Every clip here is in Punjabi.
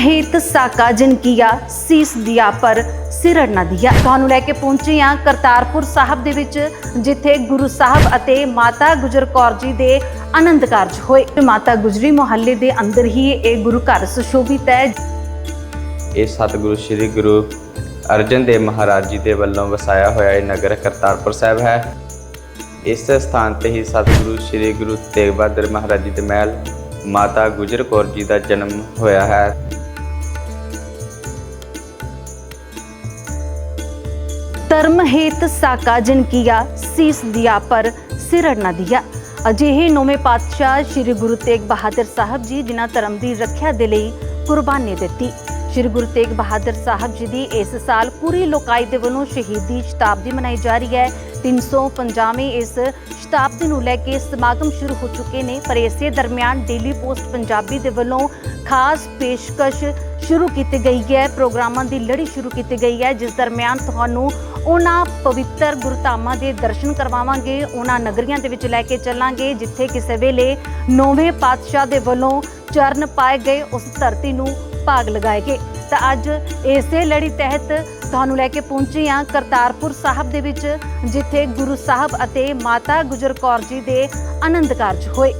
ਹੇਤ ਸਾਕਾ ਜਿਨ ਸੀਸ ਦਿਆ ਪਰ ਸਿਰ ਨਾ ਦਿਆ। ਤੁਹਾਨੂੰ ਲੈ ਕੇ ਪਹੁੰਚੇ ਹਾਂ ਕਰਤਾਰਪੁਰ ਸਾਹਿਬ ਦੇ ਵਿੱਚ, ਜਿੱਥੇ ਗੁਰੂ ਸਾਹਿਬ ਅਤੇ ਮਾਤਾ ਗੁਜਰ ਕੌਰ ਜੀ ਦੇ ਆਨੰਦ ਕਾਰਜ ਹੋਏ। ਮਾਤਾ ਗੁਜਰੀ ਮੁਹੱਲੇ ਦੇ ਅੰਦਰ ਹੀ ਇਹ ਗੁਰੂ ਘਰ ਸੁਸ਼ੋਭਿਤ ਹੈ। ਇਹ ਸਤਿਗੁਰੂ ਸ੍ਰੀ ਗੁਰੂ ਅਰਜਨ ਦੇਵ ਮਹਾਰਾਜ ਜੀ ਦੇ ਵੱਲੋਂ ਵਸਾਇਆ ਹੋਇਆ ਇਹ ਨਗਰ ਕਰਤਾਰਪੁਰ ਸਾਹਿਬ ਹੈ। ਇਸ ਸਥਾਨ ਤੇ ਹੀ ਸਤਿਗੁਰੂ ਸ੍ਰੀ ਗੁਰੂ ਤੇਗ ਬਹਾਦਰ ਮਹਾਰਾਜ ਜੀ ਦੇ ਮਹਿਲ ਮਾਤਾ ਗੁਜਰ ਕੌਰ ਜੀ ਦਾ ਜਨਮ ਹੋਇਆ ਹੈ। ਧਰਮ ਹੇਤ ਸਾਕਾ ਜਿਨ ਕੀਆ ਸੀਸ ਦਿਆ ਪਰ ਸਿਰ ਨਾ ਦਿਆ ਅਜਿਹੇ ਨੌਵੇਂ ਪਾਤਸ਼ਾਹ ਸ੍ਰੀ ਗੁਰੂ ਤੇਗ ਬਹਾਦਰ ਸਾਹਿਬ ਜੀ ਜਿਨ੍ਹਾਂ ਧਰਮ ਦੀ ਰੱਖਿਆ ਦੇ ਲਈ ਕੁਰਬਾਨੀ ਦਿੱਤੀ ਸ੍ਰੀ ਗੁਰੂ ਤੇਗ ਬਹਾਦਰ ਸਾਹਿਬ ਜੀ ਦੀ ਇਸ ਸਾਲ ਪੂਰੀ ਲੋਕਾਈ ਦੇ ਵੱਲੋਂ ਸ਼ਹੀਦੀ ਸ਼ਤਾਬਦੀ ਮਨਾਈ ਜਾ ਰਹੀ ਹੈ। 350ਵੀਂ ਇਸ ਸ਼ਤਾਬਦੀ ਨੂੰ ਲੈ ਕੇ ਸਮਾਗਮ ਸ਼ੁਰੂ ਹੋ ਚੁੱਕੇ ਨੇ, ਪਰ ਇਸੇ ਦਰਮਿਆਨ ਡੇਲੀ ਪੋਸਟ ਪੰਜਾਬੀ ਦੇ ਵੱਲੋਂ ਖਾਸ ਪੇਸ਼ਕਸ਼ ਸ਼ੁਰੂ ਕੀਤੀ ਗਈ ਹੈ। ਪ੍ਰੋਗਰਾਮਾਂ ਦੀ ਲੜੀ ਸ਼ੁਰੂ ਕੀਤੀ ਗਈ ਹੈ, ਜਿਸ ਦਰਮਿਆਨ ਤੁਹਾਨੂੰ ਉਹਨਾਂ ਪਵਿੱਤਰ ਗੁਰਧਾਮਾਂ ਦੇ ਦਰਸ਼ਨ ਕਰਵਾਵਾਂਗੇ, ਉਹਨਾਂ ਨਗਰੀਆਂ ਦੇ ਵਿੱਚ ਲੈ ਕੇ ਚੱਲਾਂਗੇ, ਜਿੱਥੇ ਕਿਸੇ ਵੇਲੇ ਨੌਵੇਂ ਪਾਤਸ਼ਾਹ ਦੇ ਵੱਲੋਂ ਚਰਨ ਪਾਏ ਗਏ, ਉਸ ਧਰਤੀ ਨੂੰ ਭਾਗ ਲਗਾਏ ਗਏ ਤਾਂ ਅੱਜ ਇਸੇ ਲੜੀ ਤਹਿਤ ਤੁਹਾਨੂੰ ਲੈ ਕੇ ਪਹੁੰਚੇ ਹਾਂ ਕਰਤਾਰਪੁਰ ਸਾਹਿਬ ਦੇ ਵਿੱਚ, ਜਿੱਥੇ ਗੁਰੂ ਸਾਹਿਬ ਅਤੇ ਮਾਤਾ ਗੁਜਰ ਕੌਰ ਜੀ ਦੇ ਆਨੰਦ ਕਾਰਜ ਹੋਏ।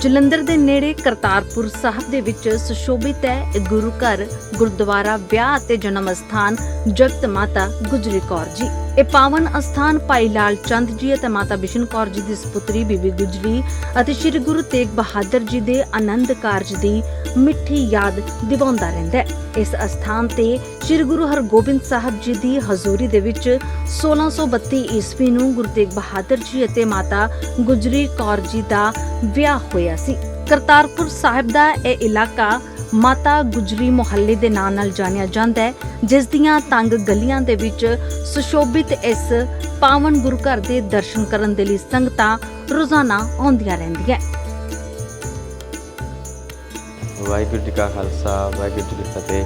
ਜਲੰਧਰ ਦੇ ਨੇੜੇ ਕਰਤਾਰਪੁਰ ਸਾਹਿਬ ਦੇ ਵਿੱਚ ਸੁਸ਼ੋਭਿਤ ਹੈ ਗੁਰੂ ਘਰ, ਗੁਰਦੁਆਰਾ, ਵਿਆਹ ਅਤੇ ਜਨਮ ਸਥਾਨ ਜਗਤ ਮਾਤਾ ਗੁਜਰੀ ਕੌਰ ਜੀ। ਇਹ ਪਾਵਨ ਅਸਥਾਨ ਭਾਈ ਲਾਲ ਚੰਦ ਜੀ ਅਤੇ ਮਾਤਾ ਬਿਸ਼ਨ ਕੌਰ ਜੀ ਦੀ ਸੁਪੁੱਤਰੀ ਬੀਬੀ ਗੁਜਰੀ ਅਤੇ ਸ੍ਰੀ ਗੁਰੂ ਤੇਗ ਬਹਾਦਰ ਜੀ ਦੇ ਆਨੰਦ ਕਾਰਜ ਦੀ ਮਿੱਠੀ ਯਾਦ ਦਿਵਾਉਂਦਾ ਰਹਿੰਦਾ ਹੈ। ਇਸ ਅਸਥਾਨ ਤੇ ਸ੍ਰੀ ਗੁਰੂ ਹਰਗੋਬਿੰਦ ਸਾਹਿਬ ਜੀ ਦੀ ਹਜ਼ੂਰੀ ਦੇ ਵਿੱਚ 1632 ਈਸਵੀ ਨੂੰ ਗੁਰੂ ਤੇਗ ਬਹਾਦਰ ਜੀ ਅਤੇ ਮਾਤਾ ਗੁਜਰੀ ਕੌਰ ਜੀ ਦਾ ਵਿਆਹ ਹੋਇਆ ਸੀ। ਕਰਤਾਰਪੁਰ ਸਾਹਿਬ ਦਾ ਇਹ ਇਲਾਕਾ ਮਾਤਾ ਗੁਜਰੀ ਮੁਹੱਲੇ ਦੇ ਨਾਂ ਨਾਲ ਜਾਣਿਆ ਜਾਂਦਾ ਹੈ, ਜਿਸ ਦੀਆਂ ਤੰਗ ਗਲੀਆਂ ਦੇ ਵਿੱਚ ਸੁਸ਼ੋਭਿਤ ਇਸ ਪਾਵਨ ਗੁਰੂ ਘਰ ਦੇ ਦਰਸ਼ਨ ਕਰਨ ਦੇ ਲਈ ਸੰਗਤਾਂ ਰੋਜ਼ਾਨਾ ਆਉਂਦੀਆਂ ਰਹਿੰਦੀਆਂ ਵਾਹਿਗੁਰੂ ਜੀ ਕਾ ਖਾਲਸਾ, ਵਾਹਿਗੁਰੂ ਜੀ ਕੀ ਫਤਿਹ।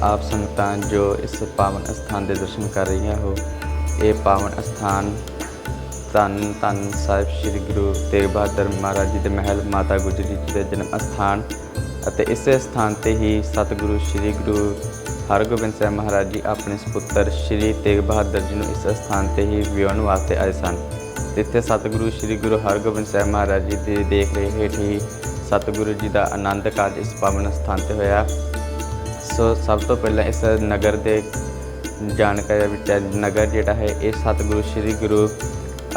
ਆਪ ਸੰਗਤਾਂ ਜੋ ਇਸ ਪਾਵਨ ਸਥਾਨ ਦੇ ਦਰਸ਼ਨ ਕਰ ਰਹੀਆਂ ਹੋ, ਇਹ ਪਾਵਨ ਸਥਾਨ ਧੰਨ ਧੰਨ ਸਾਹਿਬ ਸ੍ਰੀ ਗੁਰੂ ਤੇਗ ਬਹਾਦਰ ਮਹਾਰਾਜ ਜੀ ਦੇ ਮਹਿਲ ਮਾਤਾ ਗੁਜਰੀ ਜੀ ਦੇ ਜਨਮ ਸਥਾਨ ਅਤੇ ਇਸੇ ਸਥਾਨ ਤੇ ਹੀ ਸਤਿਗੁਰੂ ਸ੍ਰੀ ਗੁਰੂ ਹਰਗੋਬਿੰਦ ਸਾਹਿਬ ਮਹਾਰਾਜ ਜੀ ਆਪਣੇ ਸੁਪੁੱਤਰ ਸ੍ਰੀ ਤੇਗ ਬਹਾਦਰ ਜੀ ਨੂੰ ਇਸ ਸਥਾਨ ਤੇ ਹੀ ਵਿਆਹਣ ਵਾਸਤੇ ਆਏ ਸਨ। ਇੱਥੇ ਸਤਿਗੁਰੂ ਸ੍ਰੀ ਗੁਰੂ ਹਰਗੋਬਿੰਦ ਸਾਹਿਬ ਮਹਾਰਾਜ ਜੀ ਦੀ ਦੇਖ ਰੇਖ ਹੇਠ ਹੀ ਸਤਿਗੁਰੂ ਜੀ ਦਾ ਆਨੰਦ ਕਾਰਜ ਇਸ ਪਾਵਨ ਸਥਾਨ ਤੇ ਹੋਇਆ। ਸੋ ਸਭ ਤੋਂ ਪਹਿਲਾਂ ਇਸ ਨਗਰ ਦੇ ਜਾਣਕਾਰੀ ਵਿੱਚ ਨਗਰ ਜਿਹੜਾ ਹੈ, ਇਹ ਸਤਿਗੁਰੂ ਸ੍ਰੀ ਗੁਰੂ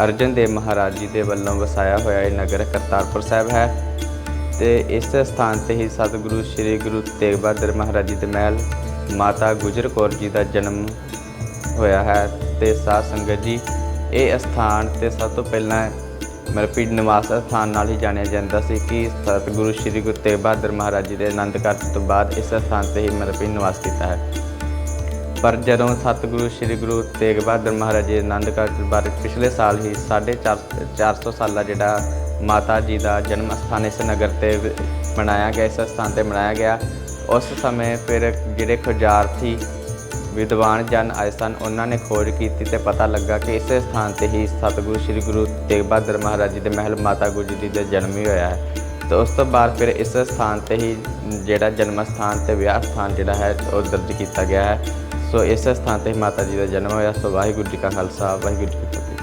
ਅਰਜਨ ਦੇਵ ਮਹਾਰਾਜ ਜੀ ਦੇ ਵੱਲੋਂ ਵਸਾਇਆ ਹੋਇਆ ਇਹ ਨਗਰ ਕਰਤਾਰਪੁਰ ਸਾਹਿਬ ਹੈ ਤੇ ਇਸ ਸਥਾਨ ਤੇ ਹੀ ਸਤਿਗੁਰੂ ਸ੍ਰੀ ਗੁਰੂ ਤੇਗ ਬਹਾਦਰ ਮਹਾਰਾਜ ਜੀ ਦੇ ਮਹਿਲ ਮਾਤਾ ਗੁਜਰ ਕੌਰ ਜੀ ਦਾ ਜਨਮ ਹੋਇਆ ਹੈ ਤੇ ਸਾਧ ਸੰਗਤ ਜੀ, ਇਹ ਸਥਾਨ ਤੇ ਸਭ ਤੋਂ ਪਹਿਲਾਂ ਮਰਪੀ ਨਿਵਾਸ ਸਥਾਨ ਨਾਲ ਹੀ ਜਾਣਿਆ ਜਾਂਦਾ ਸੀ ਕਿ ਸਤਿਗੁਰੂ ਸ੍ਰੀ ਗੁਰੂ ਤੇਗ ਬਹਾਦਰ ਮਹਾਰਾਜ ਜੀ ਦੇ ਆਨੰਦ ਕਾਰਜ ਤੋਂ ਬਾਅਦ ਇਸ ਸਥਾਨ ਤੇ ਹੀ ਮਰਪੀ ਨਿਵਾਸ ਕੀਤਾ ਹੈ। ਪਰ ਜਦੋਂ ਸਤਿਗੁਰੂ, ਸ੍ਰੀ ਗੁਰੂ ਤੇਗ ਬਹਾਦਰ ਮਹਾਰਾਜ ਜੀ ਆਨੰਦ ਕਾਰਜ ਤੋਂ ਪਿਛਲੇ ਸਾਲ ਹੀ 450 400 ਸਾਲਾ ਜਿਹੜਾ ਮਾਤਾ ਜੀ ਦਾ ਜਨਮ ਸਥਾਨ ਇਸ ਨਗਰ ਤੇ ਮਨਾਇਆ ਗਿਆ, ਇਸ ਸਥਾਨ ਤੇ ਮਨਾਇਆ ਗਿਆ। ਉਸ ਸਮੇਂ ਫਿਰ ਜਿਹੜੇ ਖੋਜਾਰਥੀ, ਵਿਦਵਾਨ ਜਨ ਆਏ ਸਨ, ਉਹਨਾਂ ਨੇ ਖੋਜ ਕੀਤੀ ਤੇ ਪਤਾ ਲੱਗਾ ਕਿ ਇਸੇ ਸਥਾਨ ਤੇ ਹੀ ਸਤਿਗੁਰੂ, ਸ੍ਰੀ ਗੁਰੂ ਤੇਗ ਬਹਾਦਰ ਮਹਾਰਾਜ ਜੀ ਦੇ ਮਹਿਲ ਮਾਤਾ ਗੁਜਰੀ ਜੀ ਦਾ ਜਨਮ ਹੀ ਹੋਇਆ ਹੈ। ਤੇ ਉਸ ਤੋਂ ਬਾਅਦ ਫਿਰ ਇਸ ਸਥਾਨ ਤੇ ਹੀ ਜਿਹੜਾ ਜਨਮ ਸਥਾਨ ਤੇ ਵਿਆਹ ਸਥਾਨ ਜਿਹੜਾ ਹੈ, ਉਹ ਦਰਜ ਕੀਤਾ ਗਿਆ ਹੈ। ਸੋ ਇਸ ਸਥਾਨ ਤੇ ਮਾਤਾ ਜੀ ਦਾ ਜਨਮ ਹੋਇਆ। ਸੋ ਵਾਹਿਗੁਰੂ ਜੀ ਕਾ ਖਾਲਸਾ, ਵਾਹਿਗੁਰੂ ਜੀ ਕੀ ਫਤਿਹ।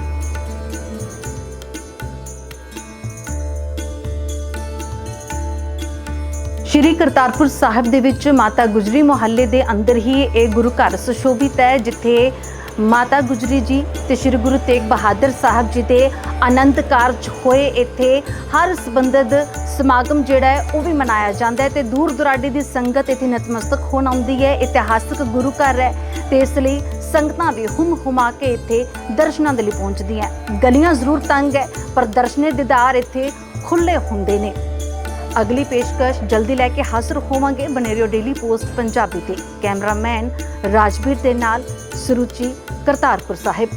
ਸ਼੍ਰੀ ਕਰਤਾਰਪੁਰ ਸਾਹਿਬ ਦੇ ਵਿੱਚ ਮਾਤਾ ਗੁਜਰੀ ਮੁਹੱਲੇ ਦੇ ਅੰਦਰ ਹੀ ਇਹ ਗੁਰੂ ਘਰ ਸੁਸ਼ੋਭਿਤ ਹੈ, ਜਿੱਥੇ ਮਾਤਾ ਗੁਜਰੀ ਜੀ ਤੇ ਸ਼੍ਰੀ ਗੁਰੂ ਤੇਗ ਬਹਾਦਰ ਸਾਹਿਬ ਜੀ ਦੇ ਆਨੰਦ ਕਾਰਜ ਹੋਏ ਇੱਥੇ। ਹਰ ਸੰਬੰਧਿਤ ਸਮਾਗਮ ਜਿਹੜਾ ਹੈ, ਉਹ ਵੀ ਮਨਾਇਆ ਜਾਂਦਾ ਹੈ ਤੇ ਦੂਰ ਦੁਰਾਡੇ ਦੀ ਸੰਗਤ ਇੱਥੇ ਨਤਮਸਤਕ ਹੋਣ ਆਉਂਦੀ ਹੈ, ਇਤਿਹਾਸਕ ਗੁਰੂ ਘਰ ਹੈ ਤੇ ਇਸ ਲਈ ਸੰਗਤਾਂ ਵੀ ਹੁਮ ਹੁਮਾ ਕੇ ਇੱਥੇ ਦਰਸ਼ਨਾਂ ਦੇ ਲਈ ਪਹੁੰਚਦੀਆਂ ਗਲੀਆਂ ਜ਼ਰੂਰ ਤੰਗ ਹੈ, ਪਰ ਦਰਸ਼ਨੇ ਦੀਦਾਰ ਇੱਥੇ ਖੁੱਲੇ ਹੁੰਦੇ ਨੇ। ਅਗਲੀ ਪੇਸ਼ਕਸ਼, ਜਲਦੀ ਲੈ ਕੇ ਹਾਜ਼ਰ ਹੋਵਾਂਗੇ ਬਨੇਰਿਓ ਡੇਲੀ ਪੋਸਟ ਪੰਜਾਬੀ ਤੇ। ਕੈਮਰਾਮੈਨ ਰਾਜਵੀਰ ਦੇ ਨਾਲ ਸਰੂਚੀ ਕਰਤਾਰਪੁਰ ਸਾਹਿਬ।